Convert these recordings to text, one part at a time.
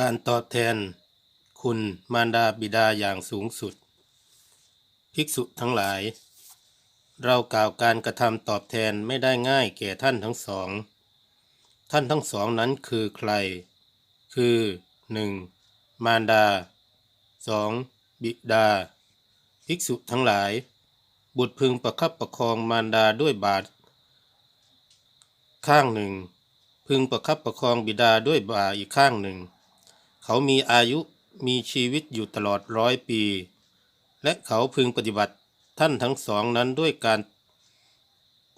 การตอบแทน คุณมารดาบิดาอย่างสูงสุด ภิกษุทั้งหลาย เรากล่าวการกระทำตอบแทนไม่ได้ง่ายแก่ท่านทั้งสอง ท่านทั้งสองนั้นคือใคร คือ 1. มารดา 2. บิดา ภิกษุทั้งหลาย บุตรพึงประคับประคองมารดาด้วยบาท ข้างหนึ่ง พึงประคับประคองบิดาด้วยบ่าอีกข้างหนึ่ง เขามีอายุมีชีวิตอยู่ตลอดร้อยปี และเขาพึงปฏิบัติท่านทั้งสองนั้นด้วยการ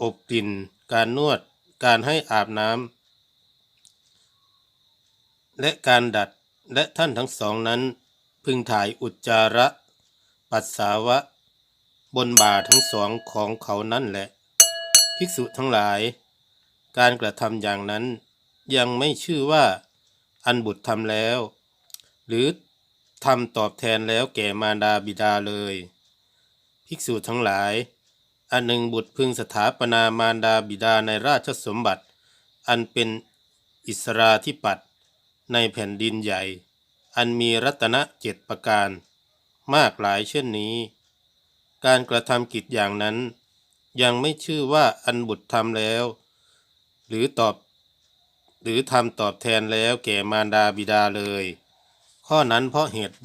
อบกลิ่น การนวด การให้อาบน้ำและการดัดและท่านทั้งสองนั้น พึงถ่ายอุจจาระ ปัสสาวะ บนบ่าทั้งสองของเขานั่นแหละ ภิกษุทั้งหลาย การกระทำอย่างนั้นยังไม่ชื่อว่าอันบุตรทำแล้ว หรือทำตอบแทนแล้วแก่มารดาบิดาเลย ภิกษุทั้งหลาย อันหนึ่งบุตรพึงสถาปนามารดาบิดาในราชสมบัติ อันเป็นอิสราธิปัตในแผ่นดินใหญ่ อันมีรัตนเจ็ดประการ มากหลายเช่นนี้ การกระทำกิจอย่างนั้น ยังไม่ชื่อว่าอันบุตรทำแล้ว หรือตอบ หรือทำตอบแทนแล้วแก่มารดาบิดาเลย ข้อนั้นเพราะเหตุ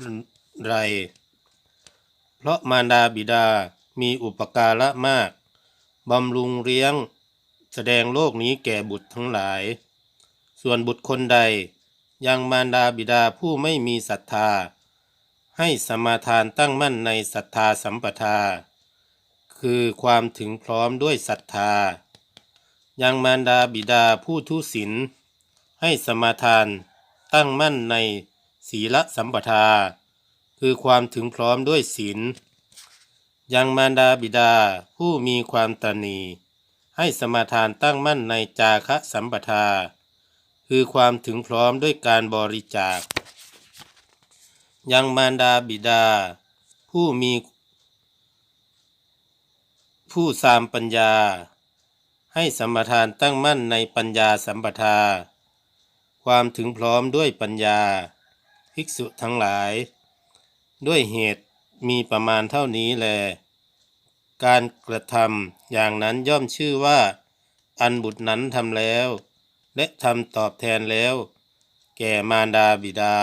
ไร เพราะมารดาบิดามีอุปการะมาก บำรุงเลี้ยง แสดงโลกนี้แก่บุตรทั้งหลาย ส่วนบุตรคนใด ยังมารดาบิดาผู้ไม่มีศรัทธา ให้สมาทานตั้งมั่นในศรัทธาสัมปทา คือความถึงพร้อมด้วยศรัทธา ยังมารดาบิดาผู้ทุศีลให้สมาทานตั้งมั่นใน ศีลสัมปทา คือความถึงพร้อมด้วยศีลยังมารดาบิดาผู้มีความตนี ให้สมาทานตั้งมั่นในจาคะสัมปทา คือความถึงพร้อมด้วยการบริจาค ยังมารดาบิดา ผู้มี ผู้สามปัญญา ให้สมทานตั้งมั่นในปัญญาสัมปทา ความถึงพร้อมด้วยปัญญา ภิกษุทั้งหลาย ด้วยเหตุมีประมาณเท่านี้แล การกระทำอย่างนั้นย่อมชื่อว่า อันบุตรนั้นทำแล้ว และทำตอบแทนแล้ว แก่มารดาบิดา